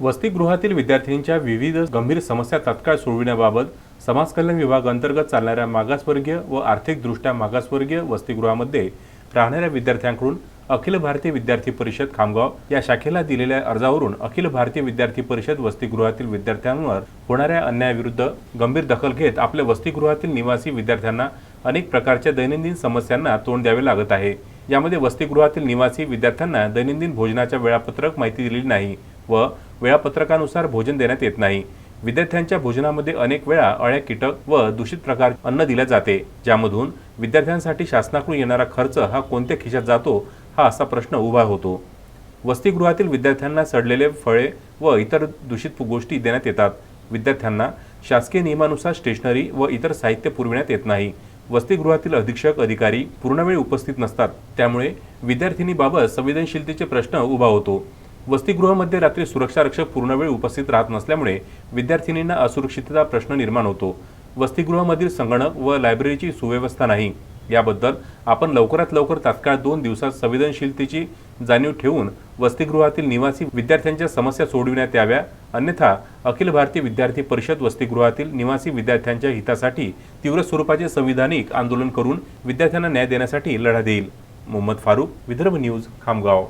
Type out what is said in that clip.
वसतिगृहातील विद्यार्थ्यांच्या विविध गंभीर समस्या तात्काळ सोडविण्याबाबत समाज कल्याण विभाग अंतर्गत चालणाऱ्या मागासवर्गीय व आर्थिकदृष्ट्या मागासवर्गीय वसतिगृहामध्ये राहणाऱ्या विद्यार्थ्यांकडून अखिल भारतीय विद्यार्थी परिषद खामगाव या शाखेला दिलेल्या अर्जावरून अखिल भारतीय विद्यार्थी परिषद वसतिगृहातील विद्यार्थ्यांवर होणाऱ्या अन्यायाविरुद्ध गंभीर दखल घेत आपल्या वसतिगृहातील निवासी विद्यार्थ्यांना अनेक प्रकारच्या दैनंदिन समस्यांना तोंड द्यावे लागत आहे. यामध्ये वसतिगृहातील निवासी विद्यार्थ्यांना दैनंदिन भोजनाच्या वेळापत्रक माहिती दिलेली नाही. व वेळापत्रकानुसार भोजन देण्यात येत नाही. विद्यार्थ्यांच्या भोजनामध्ये अनेक वेळा अळ्या कीटक व दूषित प्रकार अन्न दिले जाते ज्यामधून विद्यार्थ्यांसाठी शासनाकडून येणारा खर्च हा कोणत्या खिशात जातो हा असा प्रश्न उभा होतो. वसतिगृहातील विद्यार्थ्यांना सडलेले फळे व इतर दूषित गोष्टी देण्यात येतात. विद्यार्थ्यांना शासकीय नियमानुसार स्टेशनरी व इतर साहित्य पुरविण्यात येत नाही. वसतिगृहातील अधीक्षक अधिकारी पूर्णवेळ उपस्थित नसतात. त्यामुळे विद्यार्थिनीबाबत संवेदनशीलतेचे प्रश्न उभा होतो. वसतिगृहामध्ये रात्री सुरक्षा रक्षक पूर्णवेळ उपस्थित राहत नसल्यामुळे विद्यार्थिनींना असुरक्षितता प्रश्न निर्माण होतो. वसतिगृहामधील संगणक व लायब्ररीची सुव्यवस्था नाही. याबद्दल आपण लवकरात लवकर तात्काळ दोन दिवसात संवेदनशीलतेची जाणीव ठेवून वसतिगृहातील निवासी विद्यार्थ्यांच्या समस्या सोडविण्यात याव्या. अन्यथा अखिल भारतीय विद्यार्थी परिषद वसतिगृहातील निवासी विद्यार्थ्यांच्या हितासाठी तीव्र स्वरूपाचे संविधानिक आंदोलन करून विद्यार्थ्यांना न्याय देण्यासाठी लढा देईल. मोहम्मद फारूक विदर्भ न्यूज खामगाव.